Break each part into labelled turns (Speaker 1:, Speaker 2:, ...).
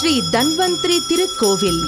Speaker 1: ஸ்ரீ தன்வந்திரி திருக்கோவில்.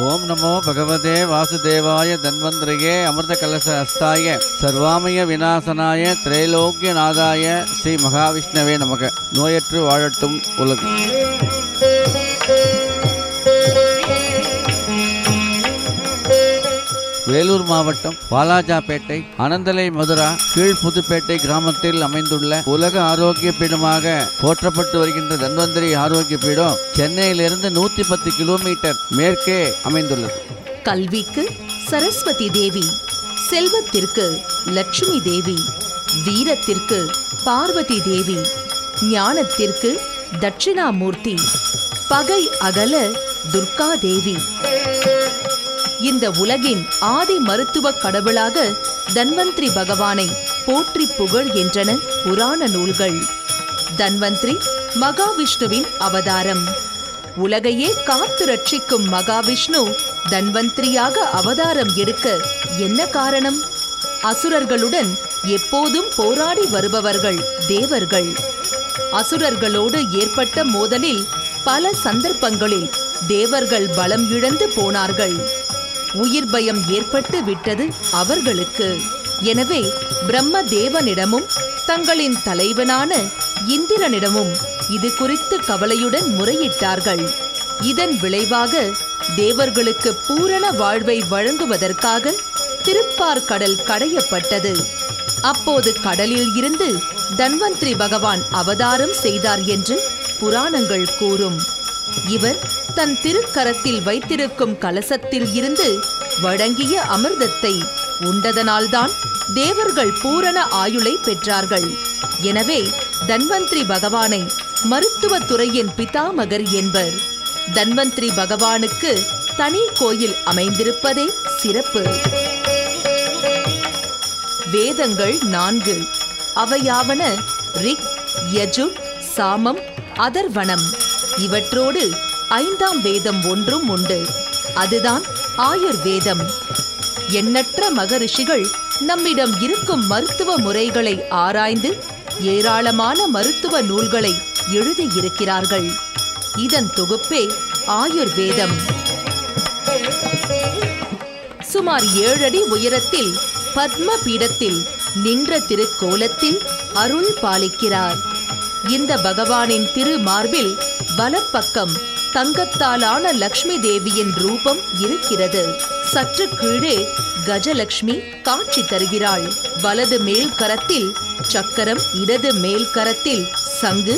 Speaker 2: ஓம் நமோ பகவதே வாசுதேவாய தன்வந்திரியே அமிர்த கலச அஸ்தாய சர்வாமய விநாசனாய திரைலோக்கிய நாதாய ஸ்ரீ மகாவிஷ்ணவே நமக. நோயற்று வாழட்டும் உலகம் வேலூர் மாவட்டம் வாலாஜாபேட்டை அனந்தலை மதுரா கீழ் புதுப்பேட்டை கிராமத்தில் அமைந்துள்ள உலக ஆரோக்கிய பீடமாக போற்றப்பட்டு வருகின்ற தன்வந்திரி ஆரோக்கிய பீடம் சென்னையிலிருந்து நூத்தி பத்து கிலோமீட்டர் மேற்கே அமைந்துள்ளது.
Speaker 1: கல்விக்கு சரஸ்வதி தேவி செல்வத்திற்கு லட்சுமி தேவி வீரத்திற்கு பார்வதி தேவி ஞானத்திற்கு தட்சிணாமூர்த்தி பகை அகல துர்கா தேவி. இந்த உலகின் ஆதி மருத்துவ கடவுளாக தன்வந்திரி பகவானை போற்றி புகழ் என்றன புராண நூல்கள். தன்வந்திரி மகாவிஷ்ணுவின் அவதாரம். உலகையே காத்து ரட்சிக்கும் மகாவிஷ்ணு தன்வந்திரியாக அவதாரம் எடுக்க என்ன காரணம்? அசுரர்களுடன் எப்போதும் போராடி வருபவர்கள் தேவர்கள். அசுரர்களோடு ஏற்பட்ட மோதலில் பல சந்தர்ப்பங்களில் தேவர்கள் பலம் இழந்து போனார்கள். உயிர் பயம் ஏற்பட்டு விட்டது அவர்களுக்கு. எனவே பிரம்ம தேவனிடமும் தங்களின் தலைவனான இந்திரனிடமும் இது குறித்து கவலையுடன் முறையிட்டார்கள். இதன் விளைவாக தேவர்களுக்கு பூரண வாழ்வை வழங்குவதற்காக திருப்பார் கடல் கடையப்பட்டது அப்போது கடலில் இருந்து தன்வந்திரி பகவான் அவதாரம் செய்தார் என்று புராணங்கள் கூறும். இவர் தன் திருக்கரத்தில் வைத்திருக்கும் கலசத்தில் இருந்து வழங்கிய அமிர்தத்தை உண்டதனால்தான் தேவர்கள் பூரண ஆயுளை பெற்றார்கள். எனவே தன்வந்திரி பகவானை மருத்துவத் துறையின் பிதாமகர் என்பர். தன்வந்திரி பகவானுக்கு தனி கோயில் அமைந்திருப்பதே சிறப்பு. வேதங்கள் நான்கு. அவையாவன ரிக் யஜு சாமம் அதர்வனம். இவற்றோடு ஐந்தாம் வேதம் ஒன்றும் உண்டு. அதுதான் ஆயுர்வேதம். எண்ணற்ற மகரிஷிகள் நம்மிடம் இருக்கும் மருத்துவ முறைகளை ஆராய்ந்து ஏராளமான மருத்துவ நூல்களை எழுதியிருக்கிறார்கள். இதன் தொகுப்பே ஆயுர்வேதம். சுமார் ஏழடி உயரத்தில் பத்ம பீடத்தில் நின்ற திருக்கோலத்தில் அருள் பாலிக்கிறார். இந்த பகவானின் திரு மார்பில் வலப்பக்கம் தங்கத்தாலான லக்ஷ்மி தேவியின் ரூபம் இருக்கிறது. சற்று கீழே கஜலக்ஷ்மி காட்சி தருகிறாள். வலது மேல் கரத்தில் சக்கரம் இடது மேல் கரத்தில் சங்கு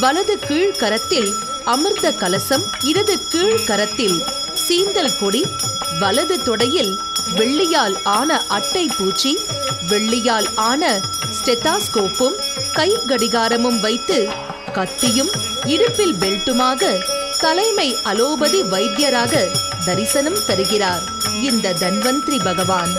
Speaker 1: வலது கீழ் கரத்தில் அமிர்த கலசம் இடது கீழ் கரத்தில் சீந்தல் கொடி வலது தொடையில் வெள்ளியால் ஆன அட்டை பூச்சி வெள்ளியால் ஆன ஸ்டெத்தாஸ்கோப்பும் கை கடிகாரமும் வைத்து கத்தியும் இடுப்பில் பெல்ட்டுமாக தலைமை அலோபதி வைத்தியராக தரிசனம் தருகிறார் இந்த தன்வந்திரி பகவான்.